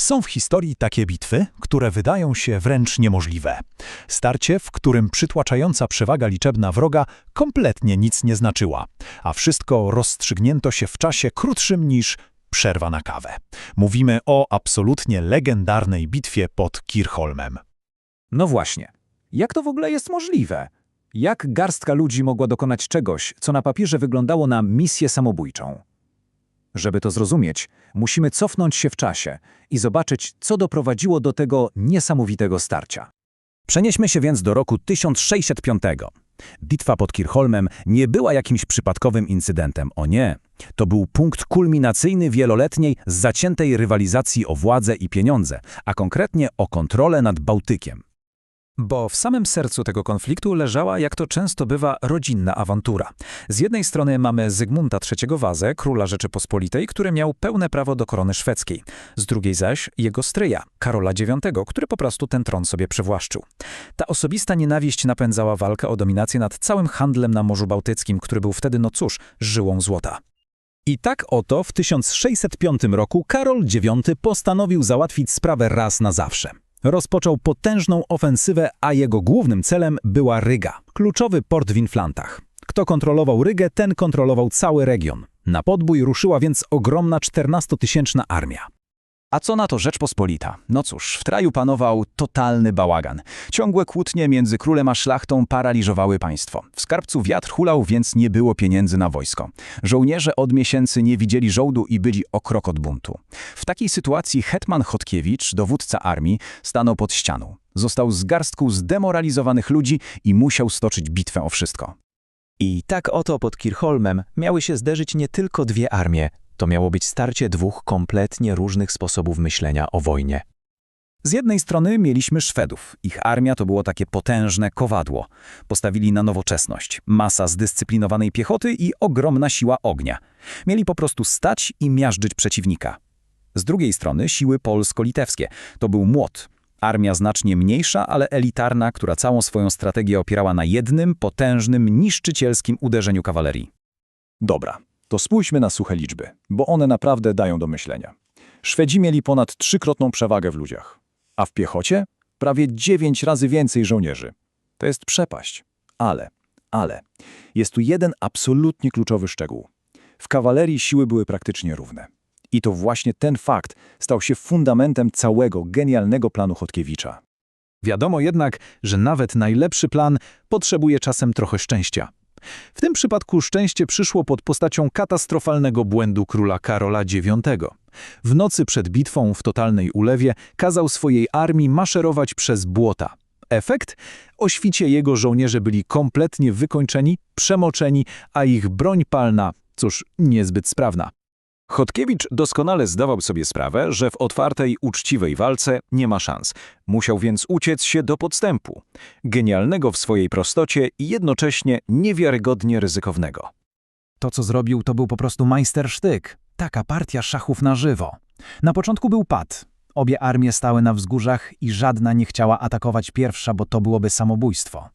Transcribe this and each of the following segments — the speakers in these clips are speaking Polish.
Są w historii takie bitwy, które wydają się wręcz niemożliwe. Starcie, w którym przytłaczająca przewaga liczebna wroga kompletnie nic nie znaczyła, a wszystko rozstrzygnięto się w czasie krótszym niż przerwa na kawę. Mówimy o absolutnie legendarnej bitwie pod Kirchholmem. No właśnie. Jak to w ogóle jest możliwe? Jak garstka ludzi mogła dokonać czegoś, co na papierze wyglądało na misję samobójczą? Żeby to zrozumieć, musimy cofnąć się w czasie i zobaczyć, co doprowadziło do tego niesamowitego starcia. Przenieśmy się więc do roku 1605. Bitwa pod Kirchholmem nie była jakimś przypadkowym incydentem, o nie. To był punkt kulminacyjny wieloletniej, zaciętej rywalizacji o władzę i pieniądze, a konkretnie o kontrolę nad Bałtykiem. Bo w samym sercu tego konfliktu leżała, jak to często bywa, rodzinna awantura. Z jednej strony mamy Zygmunta III Wazę, króla Rzeczypospolitej, który miał pełne prawo do korony szwedzkiej. Z drugiej zaś jego stryja, Karola IX, który po prostu ten tron sobie przywłaszczył. Ta osobista nienawiść napędzała walkę o dominację nad całym handlem na Morzu Bałtyckim, który był wtedy, no cóż, żyłą złota. I tak oto w 1605 roku Karol IX postanowił załatwić sprawę raz na zawsze. Rozpoczął potężną ofensywę, a jego głównym celem była Ryga, kluczowy port w Inflantach. Kto kontrolował Rygę, ten kontrolował cały region. Na podbój ruszyła więc ogromna 14-tysięczna armia. A co na to Rzeczpospolita? No cóż, w kraju panował totalny bałagan. Ciągłe kłótnie między królem a szlachtą paraliżowały państwo. W skarbcu wiatr hulał, więc nie było pieniędzy na wojsko. Żołnierze od miesięcy nie widzieli żołdu i byli o krok od buntu. W takiej sytuacji hetman Chodkiewicz, dowódca armii, stanął pod ścianą. Został z garstką zdemoralizowanych ludzi i musiał stoczyć bitwę o wszystko. I tak oto pod Kirchholmem miały się zderzyć nie tylko dwie armie, to miało być starcie dwóch kompletnie różnych sposobów myślenia o wojnie. Z jednej strony mieliśmy Szwedów. Ich armia to było takie potężne kowadło. Postawili na nowoczesność, masa zdyscyplinowanej piechoty i ogromna siła ognia. Mieli po prostu stać i miażdżyć przeciwnika. Z drugiej strony siły polsko-litewskie. To był młot. Armia znacznie mniejsza, ale elitarna, która całą swoją strategię opierała na jednym, potężnym, niszczycielskim uderzeniu kawalerii. Dobra, to spójrzmy na suche liczby, bo one naprawdę dają do myślenia. Szwedzi mieli ponad trzykrotną przewagę w ludziach, a w piechocie prawie dziewięć razy więcej żołnierzy. To jest przepaść. Ale, ale, jest tu jeden absolutnie kluczowy szczegół. W kawalerii siły były praktycznie równe. I to właśnie ten fakt stał się fundamentem całego genialnego planu Chodkiewicza. Wiadomo jednak, że nawet najlepszy plan potrzebuje czasem trochę szczęścia. W tym przypadku szczęście przyszło pod postacią katastrofalnego błędu króla Karola IX. W nocy przed bitwą w totalnej ulewie kazał swojej armii maszerować przez błota. Efekt? O świcie jego żołnierze byli kompletnie wykończeni, przemoczeni, a ich broń palna, cóż, niezbyt sprawna. Chodkiewicz doskonale zdawał sobie sprawę, że w otwartej, uczciwej walce nie ma szans. Musiał więc uciec się do podstępu. Genialnego w swojej prostocie i jednocześnie niewiarygodnie ryzykownego. To, co zrobił, to był po prostu majstersztyk. Taka partia szachów na żywo. Na początku był pad. Obie armie stały na wzgórzach i żadna nie chciała atakować pierwsza, bo to byłoby samobójstwo.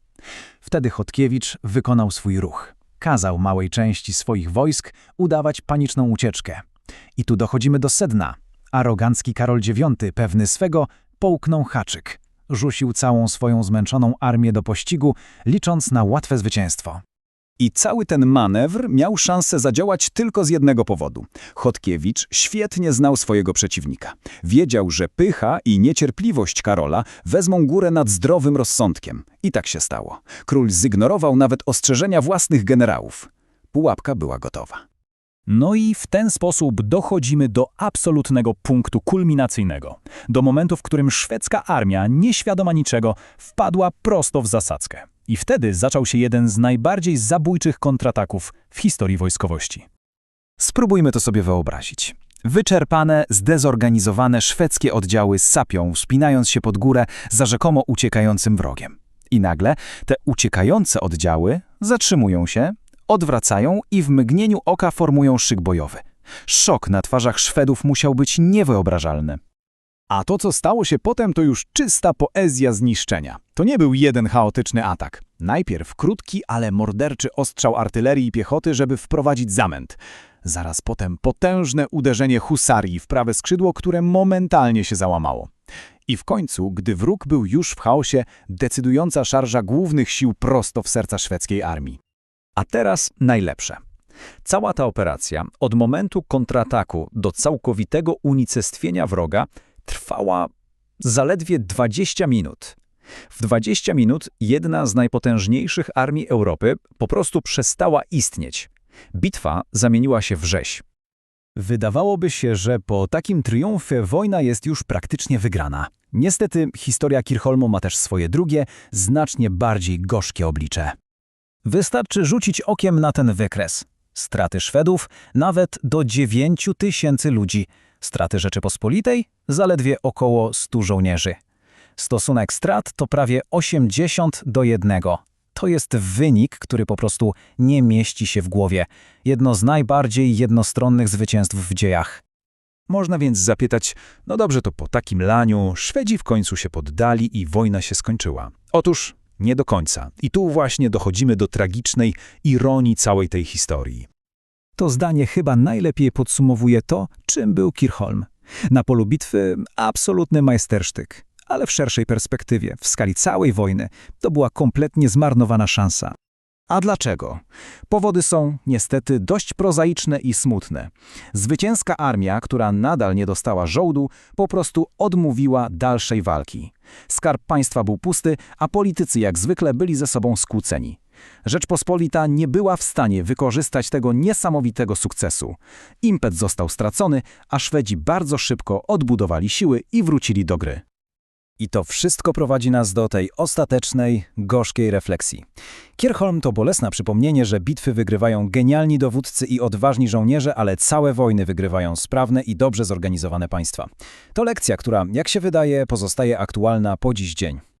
Wtedy Chodkiewicz wykonał swój ruch kazał małej części swoich wojsk udawać paniczną ucieczkę. I tu dochodzimy do sedna. Arogancki Karol IX, pewny swego, połknął haczyk. Rzucił całą swoją zmęczoną armię do pościgu, licząc na łatwe zwycięstwo. I cały ten manewr miał szansę zadziałać tylko z jednego powodu. Chodkiewicz świetnie znał swojego przeciwnika. Wiedział, że pycha i niecierpliwość Karola wezmą górę nad zdrowym rozsądkiem. I tak się stało. Król zignorował nawet ostrzeżenia własnych generałów. Pułapka była gotowa. No i w ten sposób dochodzimy do absolutnego punktu kulminacyjnego. Do momentu, w którym szwedzka armia, nieświadoma niczego, wpadła prosto w zasadzkę. I wtedy zaczął się jeden z najbardziej zabójczych kontrataków w historii wojskowości. Spróbujmy to sobie wyobrazić. Wyczerpane, zdezorganizowane szwedzkie oddziały sapią, wspinając się pod górę za rzekomo uciekającym wrogiem. I nagle te uciekające oddziały zatrzymują się, odwracają i w mgnieniu oka formują szyk bojowy. Szok na twarzach Szwedów musiał być niewyobrażalny. A to, co stało się potem, to już czysta poezja zniszczenia. To nie był jeden chaotyczny atak. Najpierw krótki, ale morderczy ostrzał artylerii i piechoty, żeby wprowadzić zamęt. Zaraz potem potężne uderzenie husarii w prawe skrzydło, które momentalnie się załamało. I w końcu, gdy wróg był już w chaosie, decydująca szarża głównych sił prosto w serca szwedzkiej armii. A teraz najlepsze. Cała ta operacja, od momentu kontrataku do całkowitego unicestwienia wroga, trwała zaledwie 20 minut. W 20 minut jedna z najpotężniejszych armii Europy po prostu przestała istnieć. Bitwa zamieniła się w rzeź. Wydawałoby się, że po takim triumfie wojna jest już praktycznie wygrana. Niestety historia Kirchholmu ma też swoje drugie, znacznie bardziej gorzkie oblicze. Wystarczy rzucić okiem na ten wykres. Straty Szwedów nawet do 9 tysięcy ludzi. Straty Rzeczypospolitej zaledwie około 100 żołnierzy. Stosunek strat to prawie 80 do 1. To jest wynik, który po prostu nie mieści się w głowie. Jedno z najbardziej jednostronnych zwycięstw w dziejach. Można więc zapytać, no dobrze, to po takim laniu Szwedzi w końcu się poddali i wojna się skończyła. Otóż nie do końca. I tu właśnie dochodzimy do tragicznej ironii całej tej historii. To zdanie chyba najlepiej podsumowuje to, czym był Kirchholm. Na polu bitwy absolutny majstersztyk, ale w szerszej perspektywie, w skali całej wojny, to była kompletnie zmarnowana szansa. A dlaczego? Powody są niestety dość prozaiczne i smutne. Zwycięska armia, która nadal nie dostała żołdu, po prostu odmówiła dalszej walki. Skarb państwa był pusty, a politycy jak zwykle byli ze sobą skłóceni. Rzeczpospolita nie była w stanie wykorzystać tego niesamowitego sukcesu. Impet został stracony, a Szwedzi bardzo szybko odbudowali siły i wrócili do gry. I to wszystko prowadzi nas do tej ostatecznej, gorzkiej refleksji. Kirchholm to bolesne przypomnienie, że bitwy wygrywają genialni dowódcy i odważni żołnierze, ale całe wojny wygrywają sprawne i dobrze zorganizowane państwa. To lekcja, która, jak się wydaje, pozostaje aktualna po dziś dzień.